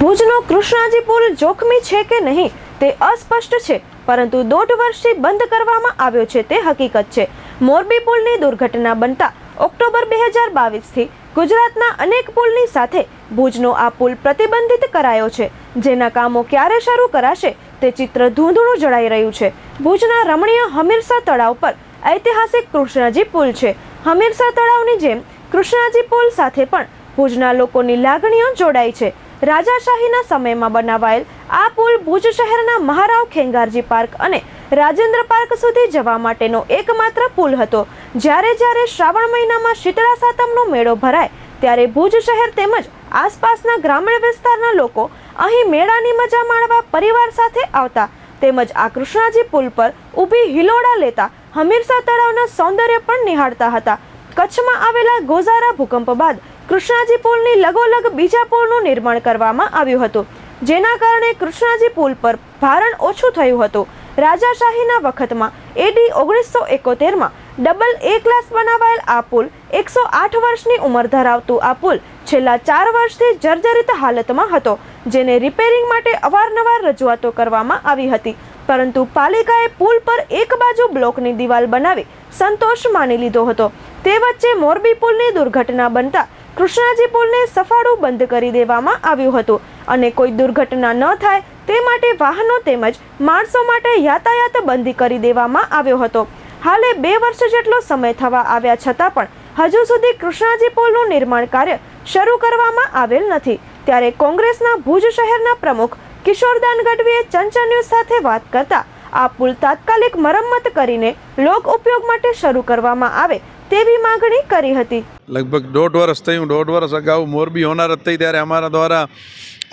ભુજનો કૃષ્ણાજી પુલ જોખમી છે કે નહીં તે અસ્પષ્ટ છે, પરંતુ દોઢ વર્ષથી બંધ કરવામાં આવ્યો છે તે હકીકત છે. મોરબી પુલની દુર્ઘટના બનતા ઓક્ટોબર બે હજાર બાવીસથી ગુજરાતના અનેક પુલની સાથે ભુજનો આ પુલ પ્રતિબંધિત કરાયો છે. જેના કામો ક્યારે શરૂ કરાશે તે ચિત્ર ધૂંધળું જણાઈ રહ્યું છે. ભુજના રમણીય હમીરસા તળાવ પર ઐતિહાસિક કૃષ્ણાજી પુલ છે. હમીરસા તળાવની જેમ કૃષ્ણાજી પુલ સાથે પણ ભુજના લોકોની લાગણીઓ જોડાઈ છે. રાજાશાહીના સમયમાં બનાવાયેલ આ પુલ ભુજ શહેરના મહારાવ ખેંગારજી પાર્ક અને રાજેન્દ્ર પાર્ક સુધી જવા માટેનો એકમાત્ર પુલ હતો. જ્યારે જ્યારે શ્રાવણ મહિનામાં શીતળા સાતમનો મેળો ભરાય, ત્યારે ભુજ શહેર તેમજ આસપાસના ગ્રામીણ વિસ્તારના લોકો અહીં મેળાની મજા માણવા પરિવાર સાથે આવતા તેમજ આ કૃષ્ણાજી પુલ પર ઊભી હિલોડા લેતા હમીરસા તળાવના સૌંદર્ય પણ નિહાળતા હતા. કચ્છમાં આવેલા ગોઝારા ભૂકંપ બાદ કૃષ્ણાજી પુલની લગોલગ બીજા પુલનું નિર્માણ કરવામાં આવ્યું હતું, જેના કારણે કૃષ્ણાજી પુલ પર ભારણ ઓછું થયું હતું. રાજાશાહીના વખતમાં એડી ઓગણીસો એકોતેરમાં ડબલ એ ક્લાસ બનાવાયેલ આ પુલ એકસો આઠ વર્ષની ઉંમર ધરાવતું આ પુલ છેલ્લા ચાર વર્ષથી જર્જરિત હાલતમાં હતો, જેને રિપેરિંગ માટે અવારનવાર રજૂઆતો કરવામાં આવી હતી. પરંતુ પાલિકાએ પુલ પર એક બાજુ બ્લોકની દિવાલ બનાવી સંતોષ માની લીધો હતો. તે વચ્ચે મોરબી પુલની દુર્ઘટના બનતા કૃષ્ણાજી પુલને સફાળું બંધ કરી દેવામાં આવ્યું હતું અને કોઈ દુર્ઘટના ન થાય તે માટે વાહનો તેમજ માણસો માટે યાતાયાત બંધી કરી દેવામાં આવ્યો હતો. હાલે બે વર્ષ જેટલો સમય થવા આવ્યા છતાં પણ હજુ સુધી કૃષ્ણાજી પુલનું નિર્માણ કાર્ય શરૂ કરવામાં આવેલ નથી. ત્યારે કોંગ્રેસના ભુજ શહેરના પ્રમુખ કિશોરદાન ગઢવીએ ચંચળ ન્યૂઝ સાથે વાત કરતા આ પુલ તાત્કાલિક મરમ્મત કરીને લોક ઉપયોગ માટે શરૂ કરવામાં આવે તેવી માંગણી કરી હતી. લગભગ દોઢ વર્ષ થયું. દોઢ વર્ષ અગાઉ મોરબી હોનારત થઈ ત્યારે અમારા દ્વારા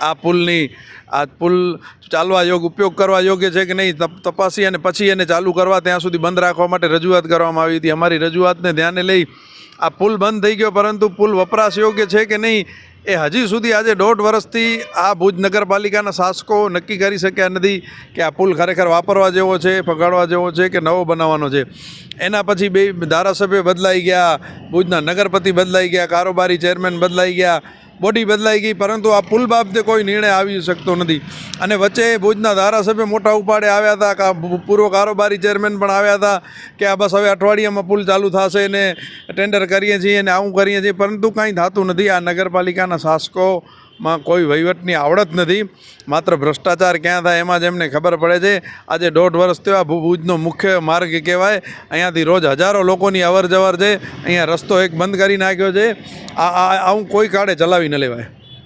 આ પુલની, આ પુલ ચાલવા યોગ, ઉપયોગ કરવા યોગ્ય છે કે નહીં તપ- તપાસી અને પછી એને ચાલુ કરવા ત્યાં સુધી બંધ રાખવા માટે રજૂઆત કરવામાં આવી હતી. અમારી રજૂઆતને ધ્યાને લઈ આ પુલ બંધ થઈ ગયો, પરંતુ પુલ વપરાશ યોગ્ય છે કે નહીં એ હજી સુધી આજે દોઢ વર્ષથી આ ભુજ નગરપાલિકાના શાસકો નક્કી કરી શક્યા નથી કે આ પુલ ખરેખર વાપરવા જેવો છે, ફગાડવા જેવો છે કે નવો બનાવવાનો છે. એના પછી બે ધારાસભ્ય બદલાઈ ગયા, ભુજના નગરપતિ બદલાઈ ગયા, કારોબારી ચેરમેન બદલાઈ ગયા. બોડી બદલાઈ ગઈ, પરંતુ આ પુલ બાબતે કોઈ નિર્ણય આવી શકતો નથી. અને વચ્ચે ભુજના ધારાસભ્ય મોટા ઉપાડે આવ્યા હતા પૂર્વ કારોબારી ચેરમેન પણ આવ્યા હતા, કે આ બસ હવે અઠવાડિયામાં પુલ ચાલુ થશે ને ટેન્ડર કરીએ છીએ ને આવું કરીએ છીએ, પરંતુ કાંઈ થતું નથી. આ નગરપાલિકાના શાસકોમાં કોઈ વહીવટની આવડત નથી. માત્ર ભ્રષ્ટાચાર ક્યાં થાય એમાં જ એમને ખબર પડે છે. આજે દોઢ વર્ષ થયો આ ભુજનો મુખ્ય માર્ગ કહેવાય. અહીંયાથી રોજ હજારો લોકોની અવર છે. અહીંયા રસ્તો એક બંધ કરી નાખ્યો છે. આ આવું કોઈ કાળે ચલાવી ન લેવાય.